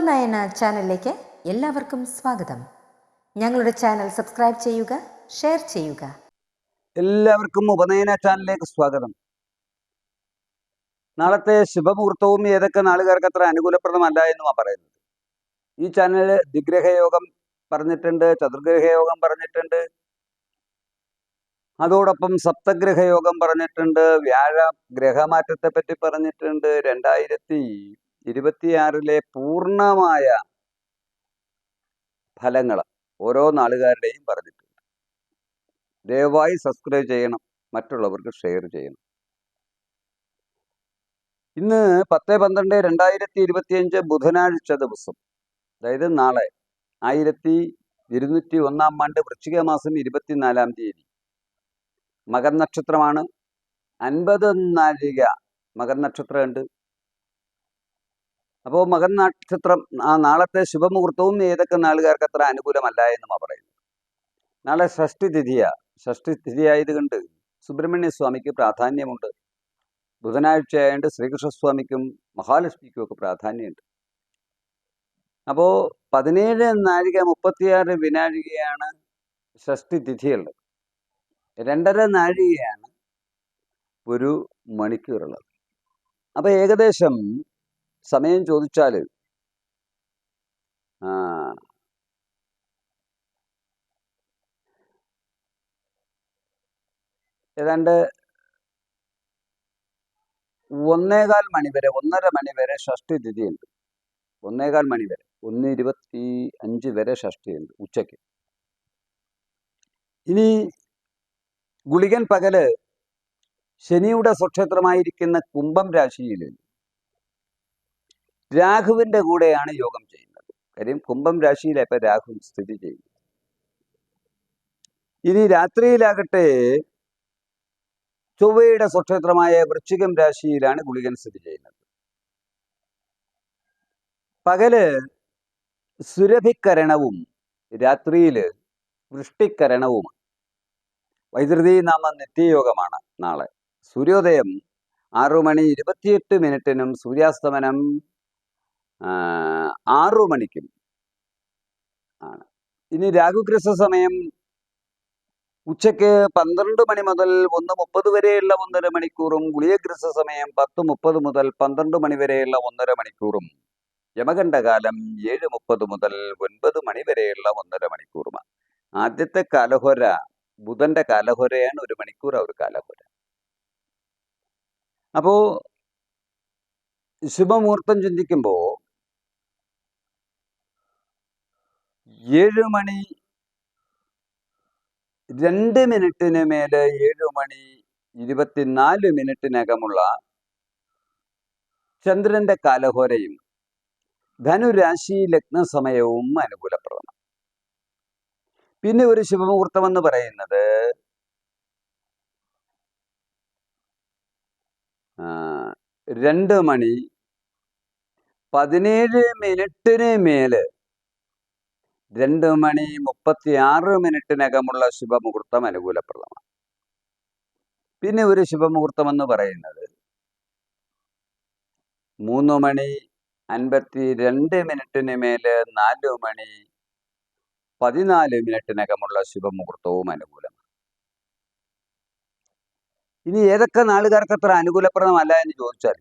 ഉപനയന ചാനലിലേക്ക് എല്ലാവർക്കും സ്വാഗതം. ഞങ്ങളുടെ ചാനൽ സബ്സ്ക്രൈബ് ചെയ്യുക ഷെയർ ചെയ്യുക. എല്ലാവർക്കും ഉപനയന ചാനലിലേക്ക് സ്വാഗതം. നാളത്തെ ശുഭമുഹൂർത്തവും ഏതൊക്കെ നാളുകാർക്ക് അത്ര അനുകൂലപ്രദമല്ല എന്നുമാണ് പറയുന്നത്. ഈ ചാനലിൽ ദിഗ്രഹയോഗം പറഞ്ഞിട്ടുണ്ട് ചതുർഗ്രഹയോഗം പറഞ്ഞിട്ടുണ്ട്. അതോടൊപ്പം സപ്തഗ്രഹയോഗം പറഞ്ഞിട്ടുണ്ട് വ്യാഴ ഗ്രഹമാറ്റത്തെ പറ്റി പറഞ്ഞിട്ടുണ്ട് രണ്ടായിരത്തി ഇരുപത്തിയാറിലെ പൂർണമായ ഫലങ്ങൾ ഓരോ നാളുകാരുടെയും പറഞ്ഞിട്ടുണ്ട്. ദയവായി സബ്സ്ക്രൈബ് ചെയ്യണം മറ്റുള്ളവർക്ക് ഷെയർ ചെയ്യണം. ഇന്ന് പത്ത് പന്ത്രണ്ട് രണ്ടായിരത്തി ഇരുപത്തിയഞ്ച് ബുധനാഴ്ച ദിവസം അതായത് നാളെ ആയിരത്തി ഇരുന്നൂറ്റി ഒന്നാം ആണ്ട് വൃശ്ചിക മാസം ഇരുപത്തിനാലാം തീയതി. മകൻ നക്ഷത്രമാണ് അൻപത് നാഴിക മകൻ നക്ഷത്രമുണ്ട് അപ്പോൾ മകൻ നക്ഷത്രം ആ നാളത്തെ ശുഭമുഹൂർത്തവും ഏതൊക്കെ നാളുകാർക്ക് അത്ര അനുകൂലമല്ല എന്നുമാണ് പറയുന്നത്. നാളെ ഷഷ്ടി തിഥിയ ഷഷ്ടി ആയതുകൊണ്ട് സുബ്രഹ്മണ്യ പ്രാധാന്യമുണ്ട്. ബുധനാഴ്ച ആയതുകൊണ്ട് ശ്രീകൃഷ്ണസ്വാമിക്കും മഹാലക്ഷ്മിക്കും ഒക്കെ പ്രാധാന്യമുണ്ട്. അപ്പോൾ പതിനേഴ് നാഴിക മുപ്പത്തിയാറ് വിനാഴികയാണ് ഷഷ്ടി തിഥിയുള്ളത് രണ്ടര നാഴികയാണ് ഒരു മണിക്കൂറുള്ളത്. അപ്പോൾ ഏകദേശം സമയം ചോദിച്ചാൽ ഏതാണ്ട് ഒന്നേകാൽ മണിവരെ ഒന്നര മണിവരെ ഷഷ്ടി തിഥിയുണ്ട്. ഒന്നേകാൽ മണിവരെ ഒന്ന് ഇരുപത്തി അഞ്ച് വരെ ഷഷ്ടിയുണ്ട് ഉച്ചയ്ക്ക്. ഇനി ഗുളികൻ പകൽ ശനിയുടെ സ്വക്ഷേത്രമായിരിക്കുന്ന കുംഭം രാശിയിൽ രാഹുവിന്റെ കൂടെയാണ് യോഗം ചെയ്യുന്നത്. കാര്യം കുംഭം രാശിയിലാണ് ഇപ്പം രാഹു സ്ഥിതി ചെയ്യുന്നത്. ഇനി രാത്രിയിലാകട്ടെ ചൊവ്വയുടെ സ്വക്ഷേത്രമായ വൃശ്ചികം രാശിയിലാണ് ഗുളികൻ സ്ഥിതി ചെയ്യുന്നത്. പകൽ സുരഭിക്കരണവും രാത്രിയിൽ വൃഷ്ടിക്കരണവുമാണ്. വൈദ്യുതി നാമ നിത്യയോഗമാണ് നാളെ. സൂര്യോദയം ആറു മണി ഇരുപത്തിയെട്ട് മിനിറ്റിനും സൂര്യാസ്തമനം ആറു മണിക്കും. ആണ്. ഇനി രാഘുഗ്രസ സമയം ഉച്ചയ്ക്ക് പന്ത്രണ്ട് മണി മുതൽ ഒന്ന് മുപ്പത് വരെയുള്ള ഒന്നര മണിക്കൂറും ഗുളിയഗ്രസ സമയം പത്ത് മുപ്പത് മുതൽ പന്ത്രണ്ട് മണി വരെയുള്ള ഒന്നര മണിക്കൂറും യമകണ്ഠകാലം ഏഴ് മുപ്പത് മുതൽ ഒൻപത് മണി വരെയുള്ള ഒന്നര മണിക്കൂറുമാണ്. ആദ്യത്തെ കാലഹോര ബുധന്റെ കാലഹോരയാണ് ഒരു മണിക്കൂർ ആ ഒരു കാലഹോര. അപ്പോ ശുഭമുഹൂർത്തം ചിന്തിക്കുമ്പോൾ ഏഴ് മണി രണ്ട് മിനിറ്റിന് മേലെ ഏഴ് മണി ഇരുപത്തിനാല് മിനിറ്റിനകമുള്ള ചന്ദ്രന്റെ കാലഹോരയും ധനുരാശി ലഗ്ന സമയവും അനുകൂലപ്രദമാണ്. പിന്നെ ഒരു ശുഭമുഹൂർത്തം എന്ന് പറയുന്നത് രണ്ട് മണി പതിനേഴ് മിനിറ്റിന് മേൽ രണ്ട് മണി മുപ്പത്തി ആറ് മിനിറ്റിനകമുള്ള ശുഭമുഹൂർത്തം അനുകൂലപ്രദമാണ്. പിന്നെ ഒരു ശുഭമുഹൂർത്തം എന്ന് പറയുന്നത് മൂന്ന് മണി അൻപത്തി രണ്ട് മിനിറ്റിന് മേൽ നാല് മണി പതിനാല് മിനിറ്റിനകമുള്ള ശുഭമുഹൂർത്തവും അനുകൂലമാണ്. ഇനി ഏതൊക്കെ നാളുകാർക്ക് അത്ര അനുകൂലപ്രദമല്ല എന്ന് ചോദിച്ചാൽ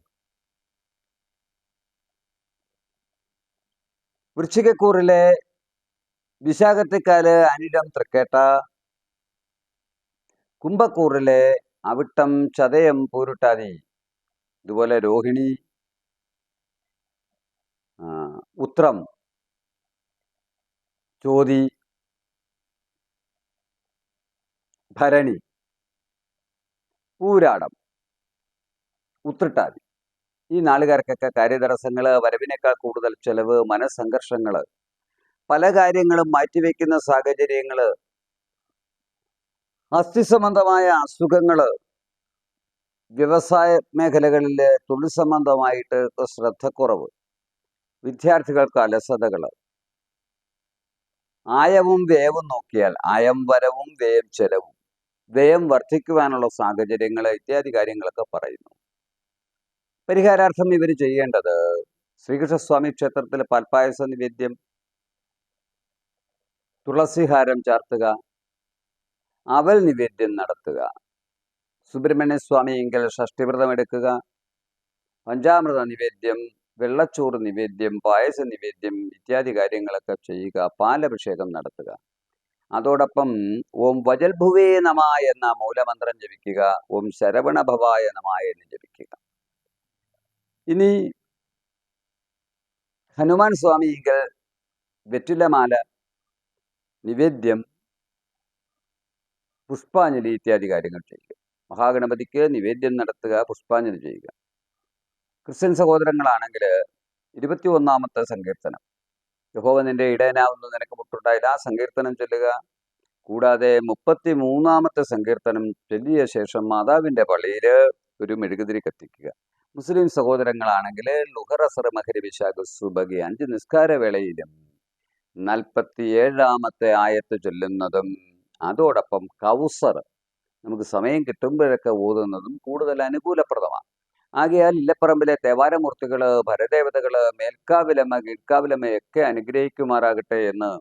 വൃശ്ചികക്കൂറിലെ വിശാഖത്തെക്കാൽ അനിടം തൃക്കേട്ട. കുംഭക്കൂറിലെ അവിട്ടം ചതയം പൂരുട്ടാതി ഇതുപോലെ രോഹിണി. ഉത്രം. ചോതി ഭരണി. പൂരാടം. ഉത്രട്ടാതി. ഈ നാളുകാർക്കൊക്കെ കാര്യതടസ്സങ്ങൾ വരവിനേക്കാൾ കൂടുതൽ ചെലവ് മനസ്സംഘർഷങ്ങൾ പല കാര്യങ്ങളും മാറ്റിവെക്കുന്ന സാഹചര്യങ്ങൾ അസ്ഥി സംബന്ധമായ അസുഖങ്ങൾ വ്യവസായ മേഖലകളിൽ തൊഴിൽ സംബന്ധമായിട്ട് ശ്രദ്ധക്കുറവ് വിദ്യാർത്ഥികൾക്ക് അലസതകൾ ആയവും വ്യയവും നോക്കിയാൽ ആയം വരവും വ്യയം ചെലവും വ്യയം വർദ്ധിക്കുവാനുള്ള സാഹചര്യങ്ങൾ ഇത്യാദി കാര്യങ്ങളൊക്കെ പറയുന്നു. പരിഹാരാർത്ഥം ഇവർ ചെയ്യേണ്ടത് ശ്രീകൃഷ്ണസ്വാമി ക്ഷേത്രത്തിലെ പാൽപ്പായസ നിവേദ്യം തുളസിഹാരം ചാർത്തുക. അവൽ നിവേദ്യം നടത്തുക. സുബ്രഹ്മണ്യ സ്വാമിയെങ്കിൽ ഷഷ്ടിവ്രതം എടുക്കുക. പഞ്ചാമൃത നിവേദ്യം വെള്ളച്ചോറ് നിവേദ്യം പായസ നിവേദ്യം ഇത്യാദി കാര്യങ്ങളൊക്കെ ചെയ്യുക. പാലഭിഷേകം നടത്തുക. അതോടൊപ്പം ഓം വജൽഭുവേ നമ എന്ന മൂലമന്ത്രം ജപിക്കുക. ഓം ശരവണഭവായ നമ എന്ന് ജപിക്കുക. ഇനി ഹനുമാൻ സ്വാമിയെങ്കിൽ വെറ്റിലമാല നിവേദ്യം പുഷ്പാഞ്ജലി ഇത്യാദി കാര്യങ്ങൾ ചെയ്യുക. മഹാഗണപതിക്ക് നിവേദ്യം നടത്തുക പുഷ്പാഞ്ജലി ചെയ്യുക. ക്രിസ്ത്യൻ സഹോദരങ്ങളാണെങ്കിൽ ഇരുപത്തി ഒന്നാമത്തെ സങ്കീർത്തനം. യഹോവ നിന്റെ നിനക്ക് മുട്ടുണ്ടായില്ല. ആ സങ്കീർത്തനം ചൊല്ലുക. കൂടാതെ മുപ്പത്തി മൂന്നാമത്തെ സങ്കീർത്തനം ചൊല്ലിയ ശേഷം മാതാവിന്റെ പള്ളിയിൽ ഒരു മെഴുകുതിരി കത്തിക്കുക. മുസ്ലിം സഹോദരങ്ങളാണെങ്കിൽ ലുഹറസർ മഹരി വിശാഖ സുബകി അഞ്ച് നിസ്കാര വേളയിലും നാൽപ്പത്തി ആയത്ത് ചൊല്ലുന്നതും അതോടൊപ്പം കൗസർ നമുക്ക് സമയം കിട്ടുമ്പോഴൊക്കെ ഓതുന്നതും കൂടുതൽ അനുകൂലപ്രദമാണ്. ആകയാൽ ഇല്ലപ്പറമ്പിലെ തേവാരമൂർത്തികൾ ഭരദേവതകൾ മേൽക്കാവിലമ്മ കീഴ്ക്കാവിലമ്മയൊക്കെ അനുഗ്രഹിക്കുമാറാകട്ടെ എന്ന്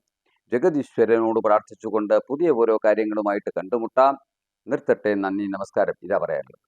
ജഗദീശ്വരനോട് പ്രാർത്ഥിച്ചുകൊണ്ട് പുതിയ ഓരോ കാര്യങ്ങളുമായിട്ട് കണ്ടുമുട്ടാം. നിർത്തട്ടെ നന്ദി നമസ്കാരം. ഇതാ പറയാനുള്ളത്.